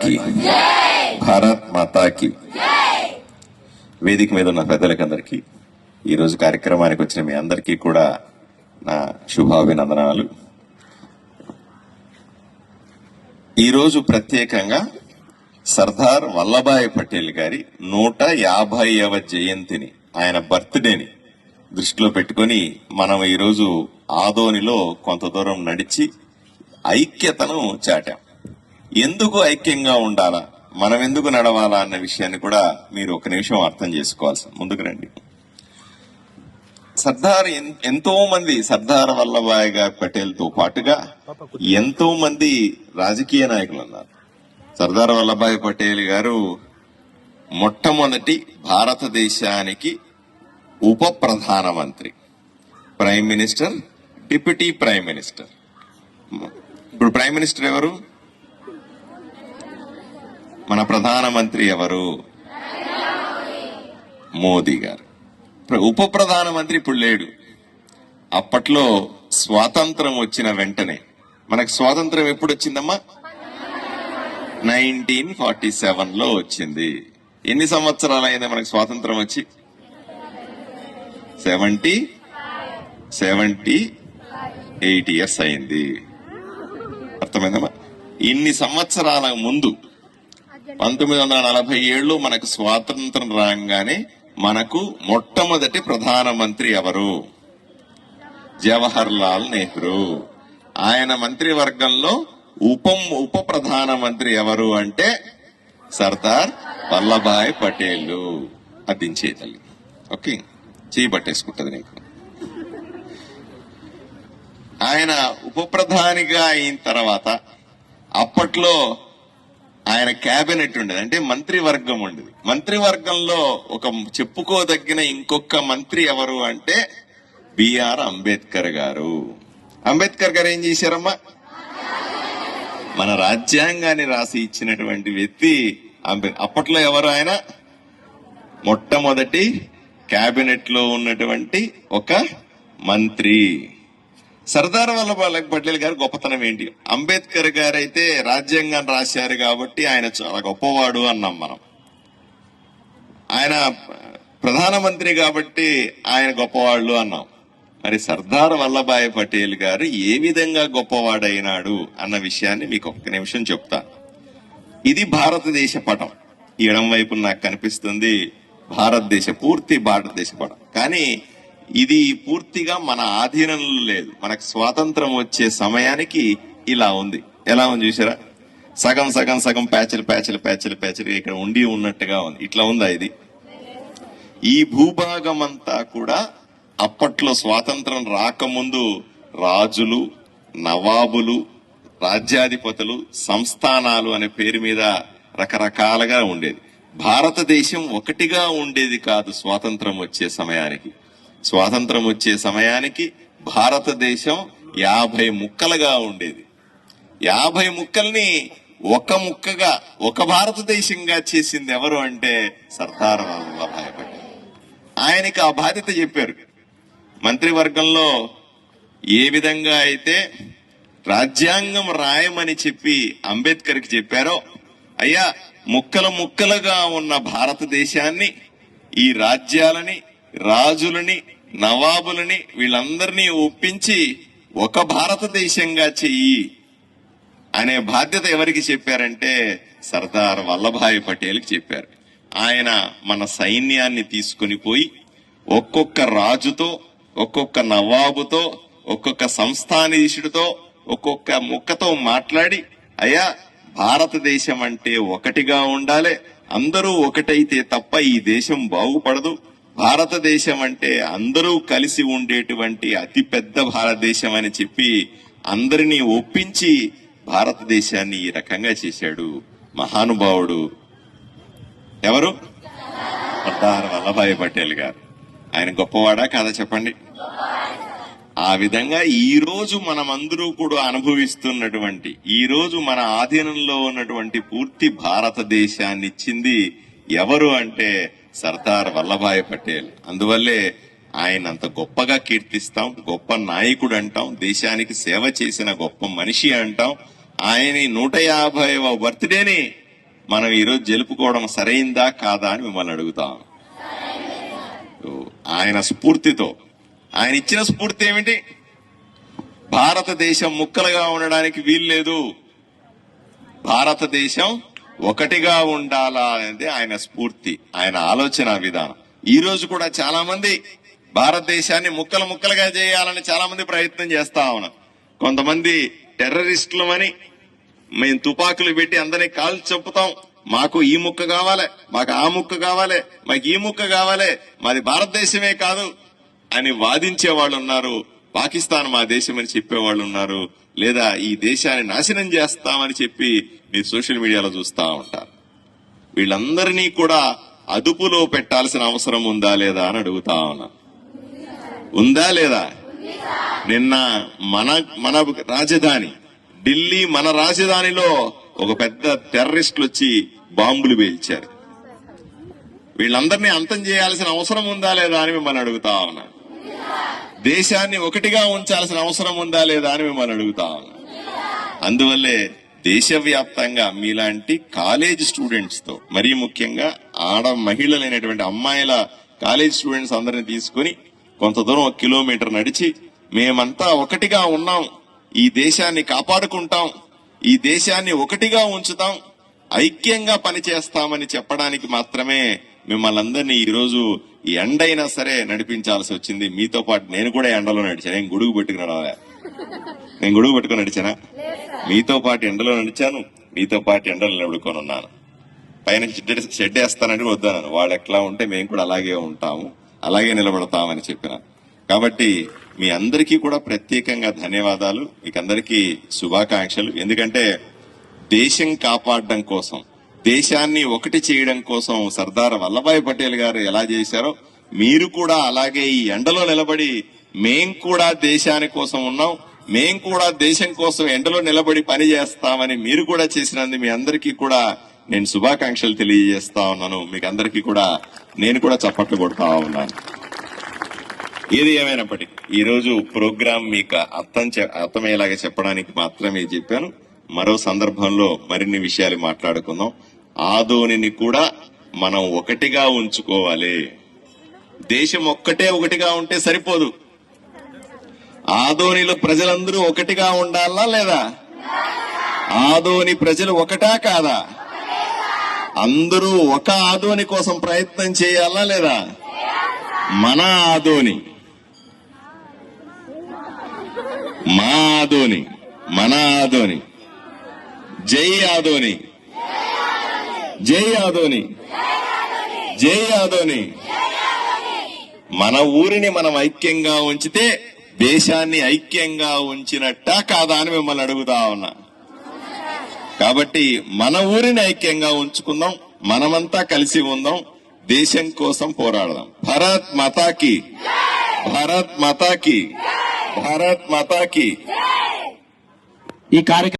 కి. భారత్ మాతాకి. వేదిక మీద ఉన్న పెద్దలకి అందరికీ ఈరోజు కార్యక్రమానికి వచ్చిన మీ అందరికీ కూడా నా శుభాభినందనాలు. ఈరోజు ప్రత్యేకంగా సర్దార్ వల్లభాయ్ పటేల్ గారి నూట యాభైవ జయంతిని ఆయన బర్త్డేని దృష్టిలో పెట్టుకొని మనం ఈరోజు ఆదోనిలో కొంత దూరం నడిచి ఐక్యతను చాటాం. ఎందుకు ఐక్యంగా ఉండాలా? మనం ఎందుకు నడవాలా అన్న విషయాన్ని కూడా మీరు ఒక నిమిషం అర్థం చేసుకోవాల్సి ముందుకు రండి. సర్దార్ ఎంతో మంది సర్దార్ వల్లభాయ్ గారు పటేల్తో పాటుగా ఎంతో మంది రాజకీయ నాయకులు ఉన్నారు. సర్దార్ వల్లభాయ్ పటేల్ గారు మొట్టమొదటి భారతదేశానికి ఉప ప్రధానమంత్రి prime minister deputy prime minister. ఇప్పుడు ప్రైమ్ మినిస్టర్ ఎవరు? మన ప్రధానమంత్రి ఎవరు? మోదీ గారు. ఉప ప్రధానమంత్రి ఇప్పుడు లేడు. అప్పట్లో స్వాతంత్రం వచ్చిన వెంటనే మనకు స్వాతంత్రం ఎప్పుడు వచ్చిందమ్మా? నైన్టీన్ ఫార్టీ సెవెన్లో వచ్చింది. ఎన్ని సంవత్సరాలు అయింది మనకు స్వాతంత్రం వచ్చి? సెవెంటీ? సెవెంటీ? ఎయిట్ ఇయర్స్ అయింది. అర్థమైందమ్మా? ఇన్ని సంవత్సరాల ముందు పంతొమ్మిది వందల నలభై ఏళ్ళు మనకు స్వాతంత్రం రాగానే మనకు మొట్టమొదటి ప్రధానమంత్రి ఎవరు? జవహర్ లాల్ నెహ్రూ. ఆయన మంత్రివర్గంలో ఉప ఉప ప్రధానమంత్రి ఎవరు అంటే సర్దార్ వల్లభాయ్ పటేల్. అదించే తల్లి. ఓకే? చేయి పట్టేసుకుంటుంది నీకు. ఆయన ఉప ప్రధానిగా అయిన తర్వాత అప్పట్లో ఆయన క్యాబినెట్ ఉండేది. అంటే మంత్రివర్గం ఉండేది. మంత్రివర్గంలో ఒక చెప్పుకోదగిన ఇంకొక మంత్రి ఎవరు అంటే బిఆర్ అంబేద్కర్ గారు. అంబేద్కర్ గారు ఏం చేశారమ్మా? మన రాజ్యాంగాన్ని రాసి ఇచ్చినటువంటి వ్యక్తి అంబే అప్పట్లో ఎవరు ఆయన? మొట్టమొదటి క్యాబినెట్లో ఉన్నటువంటి ఒక మంత్రి. సర్దార్ వల్లభాయ్ పటేల్ గారు గొప్పతనం ఏంటి? అంబేద్కర్ గారు అయితే రాజ్యాంగం రాశారు కాబట్టి ఆయన చాలా గొప్పవాడు అన్నాం మనం. ఆయన ప్రధానమంత్రి కాబట్టి ఆయన గొప్పవాళ్ళు అన్నాం. మరి సర్దార్ వల్లభాయ్ పటేల్ గారు ఏ విధంగా గొప్పవాడైనాడు అన్న విషయాన్ని మీకు ఒక్క నిమిషం చెప్తాను ఇది భారతదేశ పటం. ఎడం వైపు నాకు కనిపిస్తుంది భారతదేశ పూర్తి భారతదేశ పటం. కానీ ఇది పూర్తిగా మన ఆధీనంలో లేదు. మనకు స్వాతంత్రం వచ్చే సమయానికి ఇలా ఉంది. ఎలా ఉంది చూసారా సగం సగం సగం ప్యాచులు ప్యాచులు ప్యాచులు ప్యాచులు ఇక్కడ ఉండి ఉన్నట్టుగా ఉంది. ఇట్లా ఉందా ఇది? ఈ భూభాగం అంతా కూడా అప్పట్లో స్వాతంత్రం రాకముందు రాజులు నవాబులు రాజ్యాధిపతులు సంస్థానాలు అనే పేరు మీద రకరకాలుగా ఉండేది. భారతదేశం ఒకటిగా ఉండేది కాదు స్వాతంత్రం వచ్చే సమయానికి. స్వాతంత్రం వచ్చే సమయానికి భారతదేశం యాభై ముక్కలుగా ఉండేది. యాభై ముక్కల్ని ఒక ముక్కగా ఒక భారతదేశంగా చేసింది ఎవరు అంటే సర్దార్ వల్లభాయ్ పటేల్. ఆయనకి ఆ బాధ్యత చెప్పారు. మంత్రివర్గంలో ఏ విధంగా అయితే రాజ్యాంగం రాయమని చెప్పి అంబేద్కర్కి చెప్పారో అయ్యా ముక్కలు ముక్కలుగా ఉన్న భారతదేశాన్ని ఈ రాజ్యాలని రాజులని నవాబులని వీళ్ళందరినీ ఒప్పించి ఒక భారతదేశంగా చెయ్యి అనే బాధ్యత ఎవరికి చెప్పారంటే సర్దార్ వల్లభాయ్ పటేల్కి చెప్పారు. ఆయన మన సైన్యాన్ని తీసుకుని పోయి ఒక్కొక్క రాజుతో ఒక్కొక్క నవాబుతో ఒక్కొక్క సంస్థానీశుడితో ఒక్కొక్క ముక్కతో మాట్లాడి అయ్యా భారతదేశం అంటే ఒకటిగా ఉండాలి అందరూ ఒకటైతే తప్ప ఈ దేశం బాగుపడదు. భారతదేశం అంటే అందరూ కలిసి ఉండేటువంటి అతి పెద్ద భారతదేశం అని చెప్పి అందరినీ ఒప్పించి భారతదేశాన్ని ఈ రకంగా చేశాడు మహానుభావుడు. ఎవరు? సర్దార్ వల్లభాయ్ పటేల్ గారు. ఆయన గొప్పవాడా కాదా చెప్పండి? ఆ విధంగా ఈ రోజు మనమందరూ కూడా అనుభవిస్తున్నటువంటి ఈ రోజు మన ఆధీనంలో ఉన్నటువంటి పూర్తి భారతదేశాన్ని ఇచ్చింది ఎవరు అంటే సర్దార్ వల్లభాయ్ పటేల్. అందువల్లే ఆయన అంత గొప్పగా కీర్తిస్తాం గొప్ప నాయకుడు అంటాం దేశానికి సేవ చేసిన గొప్ప మనిషి అంటాం. ఆయన నూట యాభైవ బర్త్డేని మనం ఈరోజు జరుపుకోవడం సరైందా కాదా అని మిమ్మల్ని అడుగుతాం. ఆయన స్ఫూర్తితో. ఆయన ఇచ్చిన స్ఫూర్తి ఏమిటి? భారతదేశం ముక్కలుగా ఉండడానికి వీల్లేదు. భారతదేశం ఒకటిగా ఉండాలా అనేది ఆయన స్ఫూర్తి ఆయన ఆలోచన విధానం. ఈ రోజు కూడా చాలా మంది భారతదేశాన్ని ముక్కలు ముక్కలుగా చేయాలని చాలా మంది ప్రయత్నం చేస్తా ఉన్నారు. కొంతమంది టెర్రరిస్టులమని మేము తుపాకులు పెట్టి అందరినీ కాల్చి చెప్పుతాం మాకు ఈ ముక్క కావాలి మాకు ఆ ముక్క కావాలి మాకు ఈ ముక్క కావాలి మాది భారతదేశమే కాదు అని వాదించే వాళ్ళు ఉన్నారు పాకిస్తాన్ మా దేశం అని చెప్పేవాళ్ళు ఉన్నారు. లేదా ఈ దేశాన్ని నాశనం చేస్తామని చెప్పి మీరు సోషల్ మీడియాలో చూస్తూ ఉంటారు. వీళ్ళందరినీ కూడా అదుపులో పెట్టాల్సిన అవసరం ఉందా లేదా అని అడుగుతా ఉన్నా. ఉందా లేదా? నిన్న మన మన రాజధాని ఢిల్లీ మన రాజధానిలో ఒక పెద్ద టెర్రరిస్టులు వచ్చి బాంబులు పేల్చారు. వీళ్ళందరినీ అంతం చేయాల్సిన అవసరం ఉందా లేదా అని మిమ్మల్ని అడుగుతా ఉన్నా. దేశాన్ని ఒకటిగా ఉంచాల్సిన అవసరం ఉందా లేదా అని మిమ్మల్ని అడుగుతాం. అందువల్లే దేశవ్యాప్తంగా మీలాంటి కాలేజ్ స్టూడెంట్స్తో మరీ ముఖ్యంగా ఆడ మహిళలైనటువంటి అమ్మాయిల కాలేజ్ స్టూడెంట్స్ అందరిని తీసుకుని కొంత దూరం ఒక కిలోమీటర్ నడిచి మేమంతా ఒకటిగా ఉన్నాం. ఈ దేశాన్ని కాపాడుకుంటాం. ఈ దేశాన్ని ఒకటిగా ఉంచుతాం. ఐక్యంగా పనిచేస్తామని చెప్పడానికి మాత్రమే మిమ్మల్ని అందరినీ ఈ ఎండైనా సరే నడిపించాల్సి వచ్చింది. మీతో పాటు నేను కూడా ఎండలో నడిచాను. నేను గొడుగు పెట్టుకుని రాలే నేను గొడుగు పెట్టుకుని నడిచానా? మీతో పాటు ఎండలో నడిచాను. మీతో పాటు ఎండలో నిలబడుకొని ఉన్నాను. పైన షెడ్ షెడ్ వేస్తానంటే వాళ్ళు ఎట్లా ఉంటే మేము కూడా అలాగే ఉంటాము. అలాగే నిలబడతామని చెప్పిన. కాబట్టి మీ అందరికీ కూడా ప్రత్యేకంగా ధన్యవాదాలు. మీకు అందరికీ శుభాకాంక్షలు. ఎందుకంటే దేశం కాపాడడం కోసం దేశాన్ని ఒకటి చేయడం కోసం సర్దార్ వల్లభాయ్ పటేల్ గారు ఎలా చేశారో మీరు కూడా అలాగే ఈ ఎండలో నిలబడి మేం కూడా దేశాని కోసం ఉన్నాం మేం కూడా దేశం కోసం ఎండలో నిలబడి పని చేస్తామని మీరు కూడా చేసినందు మీ అందరికీ కూడా నేను శుభాకాంక్షలు తెలియజేస్తా ఉన్నాను. మీకు అందరికీ కూడా నేను కూడా చప్పట్లు కొడతా ఉన్నాను. ఏది ఏమైనప్పటికీ ఈ రోజు ప్రోగ్రాం మీకు అర్థం అర్థమయ్యేలాగా చెప్పడానికి మాత్రమే చెప్పాను. మరో సందర్భంలో మరిన్ని విషయాలు మాట్లాడుకుందాం. ఆదోనిని కూడా మనం ఒకటిగా ఉంచుకోవాలి. దేశం ఒక్కటే ఒకటిగా ఉంటే సరిపోదు. ఆదోనిలో ప్రజలందరూ ఒకటిగా ఉండాలా లేదా? ఆదోని ప్రజలు ఒకటా కాదా? అందరూ ఒక ఆదోని కోసం ప్రయత్నం చేయాలా లేదా? మన ఆదోని. మా ఆదోని. మన ఆదోని. జై ఆదోని. జై ఆదోని జై ఆదోని మన ఊరిని మనం ఐక్యంగా ఉంచితే దేశాన్ని ఐక్యంగా ఉంచినట్టా కాదా అని మిమ్మల్ని అడుగుతా ఉన్నా. కాబట్టి మన ఊరిని ఐక్యంగా ఉంచుకుందాం మనమంతా కలిసి ఉందాం దేశం కోసం పోరాడదాం. భరత్ మాతాకి. భారత్ మాతాకి. భారత్ మాతాకి. ఈ కార్యక్రమం